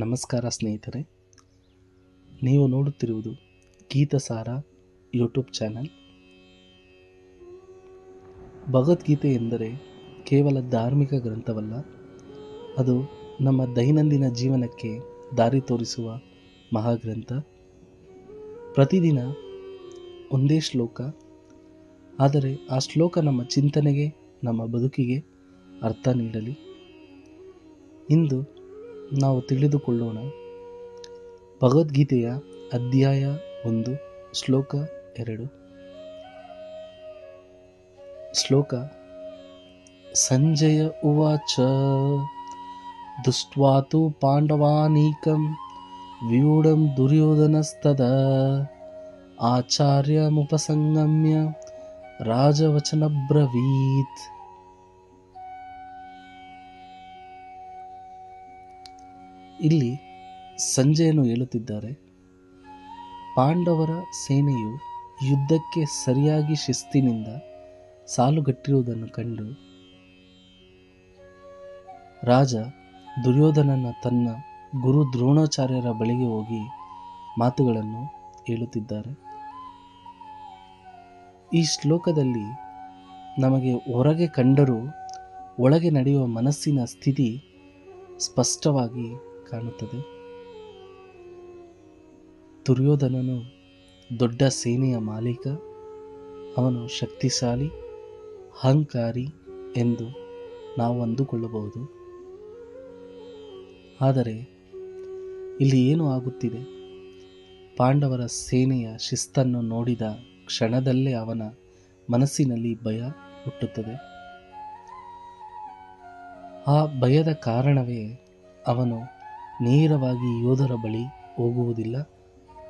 ನಮಸ್ಕಾರ ಸ್ನೇಹಿತರೆ. ನೀವು ನೋಡುತ್ತಿರುವುದು ಗೀತಸಾರ ಯೂಟ್ಯೂಬ್ ಚಾನಲ್. ಭಗವದ್ಗೀತೆ ಎಂದರೆ ಕೇವಲ ಧಾರ್ಮಿಕ ಗ್ರಂಥವಲ್ಲ, ಅದು ನಮ್ಮ ದೈನಂದಿನ ಜೀವನಕ್ಕೆ ದಾರಿ ತೋರಿಸುವ ಮಹಾಗ್ರಂಥ. ಪ್ರತಿದಿನ ಒಂದೇ ಶ್ಲೋಕ, ಆದರೆ ಆ ಶ್ಲೋಕ ನಮ್ಮ ಚಿಂತನೆಗೆ, ನಮ್ಮ ಬದುಕಿಗೆ ಅರ್ಥ ನೀಡಲಿ. ಇಂದು ನಾವು ತಿಳಿದುಕೊಳ್ಳೋಣ. ಭಗವದ್ಗೀತೆಯ ಅಧ್ಯಾಯ ಒಂದು, ಶ್ಲೋಕ ಎರಡು. ಶ್ಲೋಕ, ಸಂಜಯ ಉವಾಚ, ದುಷ್ಟ್ವಾತು ಪಾಂಡವಾನೀಕಂ, ವ್ಯೂಢಂ ದುರ್ಯೋಧನಸ್ತದ, ಆಚಾರ್ಯಮುಪಸಂಗಮ್ಯ, ರಾಜವಚನಬ್ರವೀತ್. ಇಲ್ಲಿ ಸಂಜೆಯನ್ನು ಹೇಳುತ್ತಿದ್ದಾರೆ. ಪಾಂಡವರ ಸೇನೆಯು ಯುದ್ಧಕ್ಕೆ ಸರಿಯಾಗಿ ಶಿಸ್ತಿನಿಂದ ಸಾಲುಗಟ್ಟಿರುವುದನ್ನು ಕಂಡು ರಾಜ ದುರ್ಯೋಧನನ ತನ್ನ ಗುರು ದ್ರೋಣಾಚಾರ್ಯರ ಬಳಿಗೆ ಹೋಗಿ ಮಾತುಗಳನ್ನು ಹೇಳುತ್ತಿದ್ದಾರೆ. ಈ ಶ್ಲೋಕದಲ್ಲಿ ನಮಗೆ ಹೊರಗೆ ಕಂಡರೂ ಒಳಗೆ ನಡೆಯುವ ಮನಸ್ಸಿನ ಸ್ಥಿತಿ ಸ್ಪಷ್ಟವಾಗಿ ಕಾಣುತ್ತದೆ. ದುರ್ಯೋಧನನು ದೊಡ್ಡ ಸೇನೆಯ ಮಾಲೀಕ, ಅವನು ಶಕ್ತಿಶಾಲಿ, ಅಹಂಕಾರಿ ಎಂದು ನಾವು ಅಂದುಕೊಳ್ಳಬಹುದು. ಆದರೆ ಇಲ್ಲಿ ಏನು ಆಗುತ್ತಿದೆ? ಪಾಂಡವರ ಸೇನೆಯ ಶಿಸ್ತನ್ನು ನೋಡಿದ ಕ್ಷಣದಲ್ಲೇ ಅವನ ಮನಸ್ಸಿನಲ್ಲಿ ಭಯ ಹುಟ್ಟುತ್ತದೆ. ಆ ಭಯದ ಕಾರಣವೇ ಅವನು ನೇರವಾಗಿ ಯೋಧರ ಬಳಿ ಹೋಗುವುದಿಲ್ಲ.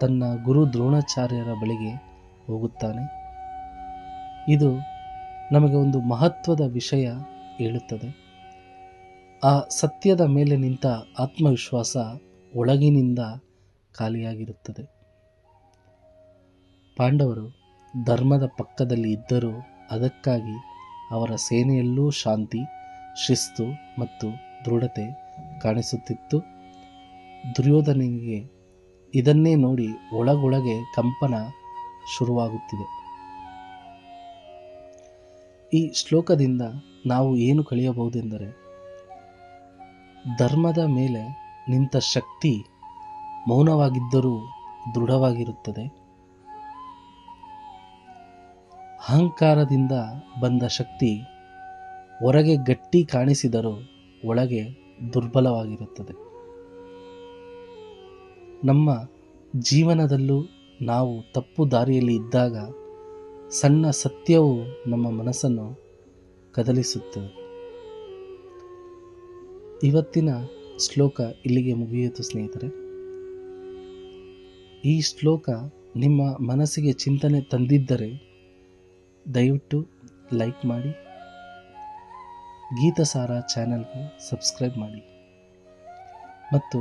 ತನ್ನ ಗುರು ದ್ರೋಣಾಚಾರ್ಯರ ಬಳಿಗೆ ಹೋಗುತ್ತಾನೆ. ಇದು ನಮಗೆ ಒಂದು ಮಹತ್ವದ ವಿಷಯ ಹೇಳುತ್ತದೆ. ಆ ಸತ್ಯದ ಮೇಲೆ ನಿಂತ ಆತ್ಮವಿಶ್ವಾಸ ಒಳಗಿನಿಂದ ಖಾಲಿಯಾಗಿರುತ್ತದೆ. ಪಾಂಡವರು ಧರ್ಮದ ಪಕ್ಕದಲ್ಲಿ ಇದ್ದರೂ ಅದಕ್ಕಾಗಿ ಅವರ ಸೇನೆಯಲ್ಲೂ ಶಾಂತಿ, ಶಿಸ್ತು ಮತ್ತು ದೃಢತೆ ಕಾಣಿಸುತ್ತಿತ್ತು. ದುರ್ಯೋಧನಿಗೆ ಇದನ್ನೇ ನೋಡಿ ಒಳಗೊಳಗೆ ಕಂಪನ ಶುರುವಾಗುತ್ತಿದೆ. ಈ ಶ್ಲೋಕದಿಂದ ನಾವು ಏನು ಕಳೆಯಬಹುದೆಂದರೆ, ಧರ್ಮದ ಮೇಲೆ ನಿಂತ ಶಕ್ತಿ ಮೌನವಾಗಿದ್ದರೂ ದೃಢವಾಗಿರುತ್ತದೆ. ಅಹಂಕಾರದಿಂದ ಬಂದ ಶಕ್ತಿ ಹೊರಗೆ ಗಟ್ಟಿ ಕಾಣಿಸಿದರೂ ಒಳಗೆ ದುರ್ಬಲವಾಗಿರುತ್ತದೆ. ನಮ್ಮ ಜೀವನದಲ್ಲೂ ನಾವು ತಪ್ಪು ದಾರಿಯಲ್ಲಿ ಇದ್ದಾಗ ಸಣ್ಣ ಸತ್ಯವು ನಮ್ಮ ಮನಸ್ಸನ್ನು ಕದಲಿಸುತ್ತದೆ ಇವತ್ತಿನ ಶ್ಲೋಕ ಇಲ್ಲಿಗೆ ಮುಗಿಯಿತು ಸ್ನೇಹಿತರೆ. ಈ ಶ್ಲೋಕ ನಿಮ್ಮ ಮನಸ್ಸಿಗೆ ಚಿಂತನೆ ತಂದಿದ್ದರೆ ದಯವಿಟ್ಟು ಲೈಕ್ ಮಾಡಿ ಗೀತಸಾರ ಚಾನಲ್ಗೆ ಸಬ್ಸ್ಕ್ರೈಬ್ ಮಾಡಿ. ಮತ್ತು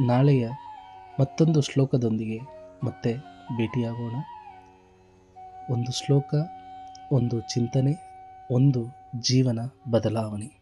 ನಾಳೆಯ ಮತ್ತೊಂದು ಶ್ಲೋಕದೊಂದಿಗೆ ಮತ್ತೆ ಭೇಟಿಯಾಗೋಣ. ಒಂದು ಶ್ಲೋಕ ಒಂದು ಚಿಂತನೆ ಒಂದು ಜೀವನ ಬದಲಾವಣೆ.